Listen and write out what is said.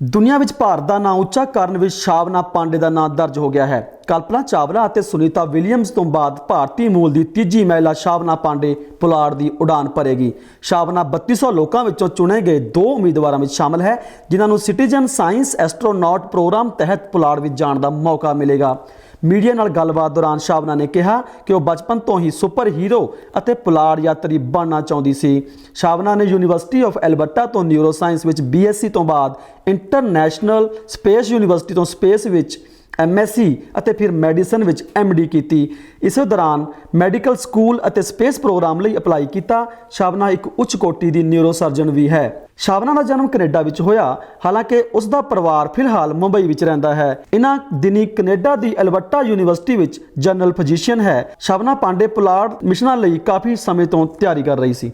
ਦੁਨੀਆ ਵਿੱਚ ਭਾਰਤ ਦਾ ਨਾਂ ਉੱਚਾ ਕਰਨ ਵਿੱਚ ਸ਼ਾਵਨਾ ਪਾਂਡੇ ਦਾ ਨਾਂ ਦਰਜ ਹੋ ਗਿਆ ਹੈ। ਕਲਪਨਾ ਚਾਵਲਾ ਅਤੇ ਸੁਨੀਤਾ ਵਿਲੀਅਮਸ ਤੋਂ ਬਾਅਦ ਭਾਰਤੀ ਮੂਲ ਦੀ ਤੀਜੀ ਮਹਿਲਾ ਸ਼ਾਵਨਾ ਪਾਂਡੇ ਪੁਲਾੜ ਦੀ ਉਡਾਨ ਭਰੇਗੀ। ਸ਼ਾਵਨਾ 3200 ਲੋਕਾਂ ਵਿੱਚੋਂ ਚੁਣੇ ਗਏ ਦੋ ਉਮੀਦਵਾਰਾਂ ਵਿੱਚ ਸ਼ਾਮਲ ਹੈ, ਜਿਨ੍ਹਾਂ ਨੂੰ ਸਿਟੀਜ਼ਨ ਸਾਇੰਸ ਐਸਟਰੋਨੌਟ ਪ੍ਰੋਗਰਾਮ ਤਹਿਤ ਪੁਲਾੜ ਵਿੱਚ ਜਾਣ ਦਾ ਮੌਕਾ ਮਿਲੇਗਾ। ਮੀਡੀਆ ਨਾਲ ਗੱਲਬਾਤ ਦੌਰਾਨ ਸ਼ਾਬਨਾ ਨੇ ਕਿਹਾ ਕਿ ਉਹ ਬਚਪਨ ਤੋਂ ਹੀ ਸੁਪਰ ਹੀਰੋ ਅਤੇ ਪੁਲਾੜ ਯਾਤਰੀ ਬਣਨਾ ਚਾਹੁੰਦੀ ਸੀ। ਸ਼ਾਬਨਾ ਨੇ ਯੂਨੀਵਰਸਿਟੀ ਆਫ ਐਲਬਰਟਾ ਤੋਂ ਨਿਊਰੋ ਸਾਇੰਸ ਵਿੱਚ ਬੀਐਸਸੀ ਤੋਂ ਬਾਅਦ ਇੰਟਰਨੈਸ਼ਨਲ ਸਪੇਸ ਯੂਨੀਵਰਸਿਟੀ ਤੋਂ ਸਪੇਸ ਵਿੱਚ ਐਮਐਸਸੀ ਅਤੇ ਫਿਰ ਮੈਡੀਸਨ ਵਿੱਚ ਐਮਡੀ ਕੀਤੀ। ਇਸੇ ਦੌਰਾਨ ਮੈਡੀਕਲ ਸਕੂਲ ਅਤੇ ਸਪੇਸ ਪ੍ਰੋਗਰਾਮ ਲਈ ਅਪਲਾਈ ਕੀਤਾ। ਸ਼ਾਵਨਾ ਇੱਕ ਉੱਚ ਕੋਟੀ ਦੀ ਨਿਊਰੋ ਸਰਜਨ ਵੀ ਹੈ। ਸ਼ਾਵਨਾ ਦਾ ਜਨਮ ਕੈਨੇਡਾ ਵਿੱਚ ਹੋਇਆ, ਹਾਲਾਂਕਿ ਉਸ ਦਾ ਪਰਿਵਾਰ ਫਿਲਹਾਲ ਮੁੰਬਈ ਵਿੱਚ ਰਹਿੰਦਾ ਹੈ। ਇਹਨਾਂ ਦਿਨੀ ਕੈਨੇਡਾ ਦੀ ਐਲਬਰਟਾ ਯੂਨੀਵਰਸਿਟੀ ਵਿੱਚ ਜਨਰਲ ਫਿਜ਼ੀਸ਼ੀਅਨ ਹੈ। ਸ਼ਾਬਨਾ ਪਾਂਡੇ ਪੁਲਾੜ ਮਿਸ਼ਨਾਂ ਲਈ ਕਾਫੀ ਸਮੇਂ ਤੋਂ ਤਿਆਰੀ ਕਰ ਰਹੀ ਸੀ।